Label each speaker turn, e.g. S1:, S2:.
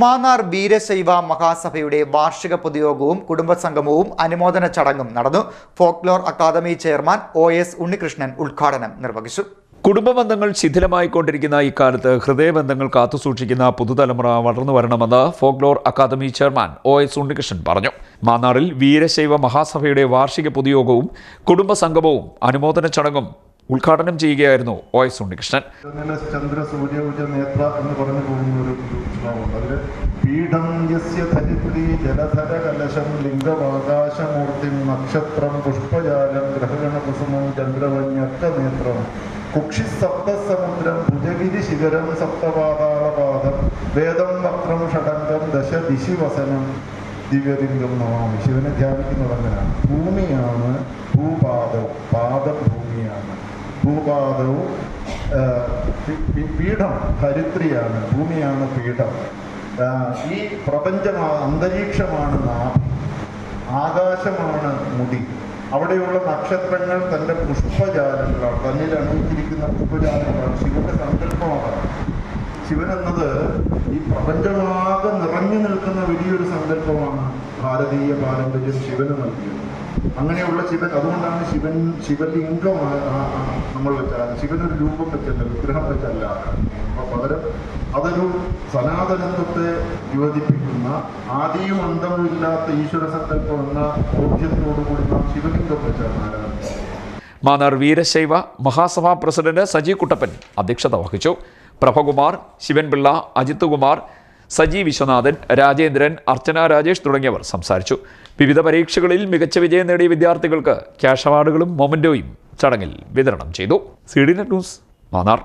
S1: മാന്നാർ വീരശൈവ മഹാസഭയുടെ വാർഷിക പൊതുയോഗവും കുടുംബസംഗമവും അനുമോദന ചടങ്ങും നടന്നു. Folklore academy chairman O S Unnikrishnan ഉദ്ഘാടനം നിർവഹിച്ചു.
S2: കുടുംബ ബന്ധങ്ങൾ ശിഥിലമായിക്കൊണ്ടിരിക്കുന്ന ഇക്കാലത്ത് ഹൃദയബന്ധങ്ങൾ കാത്തുസൂക്ഷിക്കുന്ന പുതുതലമുറ വളർന്നു വരണമെന്ന് folklore academy chairman O S Unnikrishnan പറഞ്ഞു. മാന്നാറിൽ വീരശൈവ മഹാസഭയുടെ വാർഷിക പൊതുയോഗവും കുടുംബസംഗമവും അനുമോദന ചടങ്ങും ഉദ്ഘാടനം ചെയ്യുകയായിരുന്നു ഒ എസ് ഉണ്ണികൃഷ്ണൻ.
S3: ചന്ദ്ര സൂര്യ നേത്ര എന്ന് പറഞ്ഞു പോകുന്ന ഒരു ശ്ലോകമുണ്ട് അതിൽ പീഠം യസ്യ ധരിത്രി ജലധര കലശം ലിംഗമാകാശമൂർത്തി നക്ഷത്രം പുഷ്പജാലം ഗ്രഹഗണകുസുമം കുസുമം ചന്ദ്രവന്യക്ക നേത്രം കുക്ഷി സപ്തസമുദ്രം ഭുജഗിരി ശിഖരം സപ്തപാതാളപാദം വേദം വക്രം ഷടങ്കം ദശ ദിശി വസനം ദിവ്യലിംഗം നമാമി. ശിവനെ ധ്യാനിക്കുന്നത് അങ്ങനെയാണ് ഭൂമിയാണ് ഭൂപാദം പാദം ഭൂമിയാണ്. ഭൂപാദവും പീഠം ധരിത്രിയാണ് ഭൂമിയാണ് പീഠം. ഈ പ്രപഞ്ചമാണ് അന്തരീക്ഷമാണ് നാഭി. ആകാശമാണ് മുടി. അവിടെയുള്ള നക്ഷത്രങ്ങൾ തന്റെ പുഷ്പജാലങ്ങളാണ് തന്നിൽ അണിയിച്ചിരിക്കുന്ന പുഷ്പജാലങ്ങളാണ് ശിവന്റെ സങ്കല്പമാണ്. ശിവൻ എന്നത് ഈ പ്രപഞ്ചമാകെ നിറഞ്ഞു നിൽക്കുന്ന വലിയൊരു സങ്കല്പമാണ് ഭാരതീയ പാരമ്പര്യം ശിവന് നൽകിയത്. അങ്ങനെയുള്ള ശിവൻ അതുകൊണ്ടാണ് ശിവൻ ശിവലിംഗം നമ്മൾ വെച്ചാൽ ശിവനൊരു രൂപം വെച്ചല്ല വിഗ്രഹം വെച്ചല്ല. പകരം അതൊരു സനാതനത്വത്തെ യോജിപ്പിക്കുന്ന ആദിയും അന്തവും ഇല്ലാത്ത ഈശ്വര സങ്കല്പം എന്ന ബോധ്യത്തോടുകൂടി നാം ശിവലിംഗം വെച്ചാണ് ആരാധിക്കുന്നത്
S2: മാന്നാർ വീരശൈവ മഹാസഭാ പ്രസിഡന്റ് സജി കുട്ടപ്പൻ അധ്യക്ഷത വഹിച്ചു. പ്രഭകുമാർ ശിവൻപിള്ള അജിത് കുമാർ സജി വിശ്വനാഥൻ രാജേന്ദ്രൻ അർച്ചന രാജേഷ് തുടങ്ങിയവർ സംസാരിച്ചു. വിവിധ പരീക്ഷകളിൽ മികച്ച വിജയം നേടിയ വിദ്യാർത്ഥികൾക്ക് ക്യാഷ് അവാർഡുകളും മൊമന്റോയും ചടങ്ങിൽ വിതരണം ചെയ്തു. C D net news Mannar.